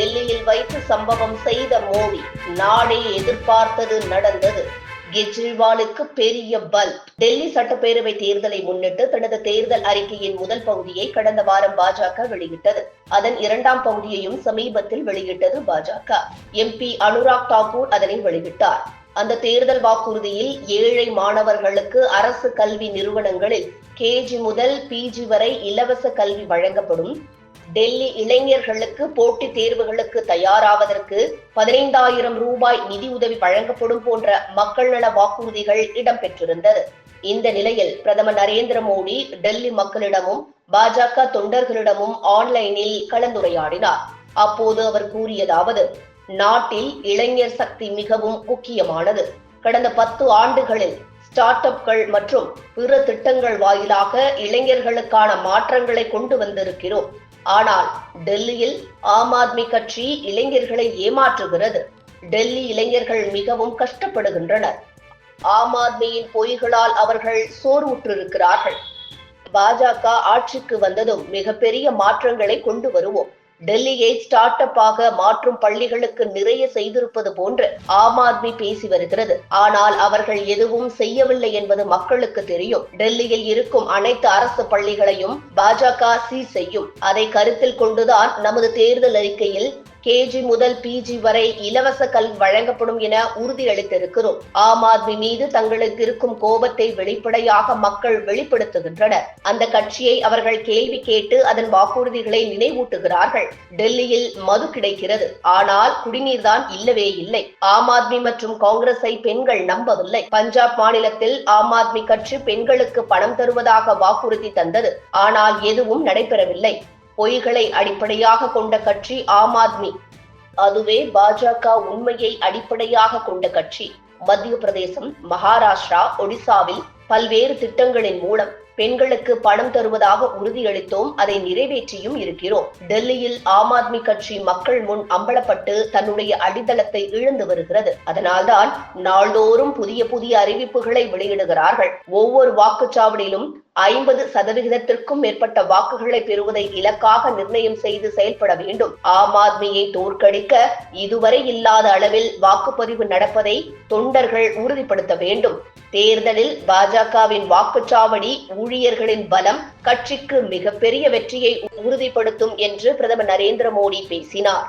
டெல்லியில் வைத்து சம்பவம் செய்த மோடி நாடே எதிர்பார்த்தது நடந்தது. கெஜ்ரிவாலுக்கு பெரிய பல். டெல்லி சட்டப்பேரவை தேர்தலை முன்னிட்டு தனது தேர்தல் அறிக்கையின் முதல் பகுதியை கடந்த வாரம் பாஜக வெளியிட்டது. அதன் இரண்டாம் பகுதியையும் சமீபத்தில் வெளியிட்டது பாஜக. எம்பி அனுராக் தாக்கூர் அதனை வெளியிட்டார். அந்த தேர்தல் வாக்குறுதியில் ஏழை மாணவர்களுக்கு அரசு கல்வி நிறுவனங்களில் கேஜி முதல் பிஜி வரை இலவச கல்வி வழங்கப்படும். டெல்லி இளைஞர்களுக்கு போட்டித் தேர்வுகளுக்கு தயாராவதற்கு பதினைந்தாயிரம் ரூபாய் நிதி உதவி வழங்கப்படும் போன்ற மக்கள் நல வாக்குறுதிகள் இடம்பெற்றிருந்தது. இந்த நிலையில் பிரதமர் நரேந்திர மோடி டெல்லி மக்களிடமும் பாஜக தொண்டர்களிடமும் ஆன்லைனில் கலந்துரையாடினார். அப்போது அவர் கூறியதாவது நாட்டில் இளைஞர் சக்தி மிகவும் முக்கியமானது. கடந்த பத்து ஆண்டுகளில் ஸ்டார்ட் அப்கள் மற்றும் பிற திட்டங்கள் வாயிலாக இளைஞர்களுக்கான மாற்றங்களை கொண்டு வந்திருக்கிறோம். ஆனால் டெல்லியில் ஆம் ஆத்மி கட்சி இளைஞர்களை ஏமாற்றுகிறது. டெல்லி இளைஞர்கள் மிகவும் கஷ்டப்படுகின்றனர். ஆம் ஆத்மியின் பொய்களால் அவர்கள் சோர்வுற்றிருக்கிறார்கள். பாஜக ஆட்சிக்கு வந்ததும் மிகப்பெரிய மாற்றங்களை கொண்டு வருவோம். டெல்லியை ஸ்டார்ட் அப்பாக மாற்றும் பள்ளிகளுக்கு நிறைய செய்திருப்பது போன்று ஆம் ஆத்மி பேசி வருகிறது. ஆனால் அவர்கள் எதுவும் செய்யவில்லை என்பது மக்களுக்கு தெரியும். டெல்லியில் இருக்கும் அனைத்து அரசு பள்ளிகளையும் பாஜக சீர் செய்யும். அதை கருத்தில் கொண்டுதான் நமது தேர்தல் அறிக்கையில் கேஜி முதல் பிஜி வரை இலவச கல்வி வழங்கப்படும் என உறுதியளித்திருக்கிறோம். ஆம் ஆத்மி மீது தங்களுக்கு இருக்கும் கோபத்தை வெளிப்படையாக மக்கள் வெளிப்படுத்துகின்றனர். அந்த கட்சியை அவர்கள் கேள்வி கேட்டு அதன் வாக்குறுதிகளை நினைவூட்டுகிறார்கள். டெல்லியில் மது கிடைக்கிறது. ஆனால் குடிநீர் தான் இல்லவே இல்லை. ஆம் ஆத்மி மற்றும் காங்கிரஸை பெண்கள் நம்பவில்லை. பஞ்சாப் மாநிலத்தில் ஆம் ஆத்மி கட்சி பெண்களுக்கு பணம் தருவதாக வாக்குறுதி தந்தது. ஆனால் எதுவும் நடைபெறவில்லை. பொய்களை அடிப்படையாக கொண்ட கட்சி ஆம் ஆத்மி. அதுவே பாஜக உண்மையை அடிப்படையாக கொண்ட கட்சி. மத்திய பிரதேசம் மகாராஷ்டிரா ஒடிசாவில் பல்வேறு திட்டங்களின் மூலம் பெண்களுக்கு பணம் தருவதாக உறுதியளித்தோம் அதை நிறைவேற்றியும் இருக்கிறோம். டெல்லியில் ஆம் ஆத்மி கட்சி மக்கள் முன் அம்பலப்பட்டு தன்னுடைய அடித்தளத்தை இழந்து வருகிறது. அதனால்தான் நாள்தோறும் புதிய புதிய அறிவிப்புகளை வெளியிடுகிறார்கள். ஒவ்வொரு வாக்குச்சாவடியிலும் ஐம்பது சதவிகிதத்திற்கும் மேற்பட்ட வாக்குகளை பெறுவதை இலக்காக நிர்ணயம் செய்து செயல்பட வேண்டும். ஆம் ஆத்மியை தோற்கடிக்க இதுவரை இல்லாத அளவில் வாக்குப்பதிவு நடப்பதை தொண்டர்கள் உறுதிப்படுத்த வேண்டும். தேர்தலில் பாஜகவின் வாக்குச்சாவடி ஊழியர்களின் பலம் கட்சிக்கு மிகப்பெரிய வெற்றியை உறுதிப்படுத்தும் என்று பிரதமர் நரேந்திர மோடி பேசினார்.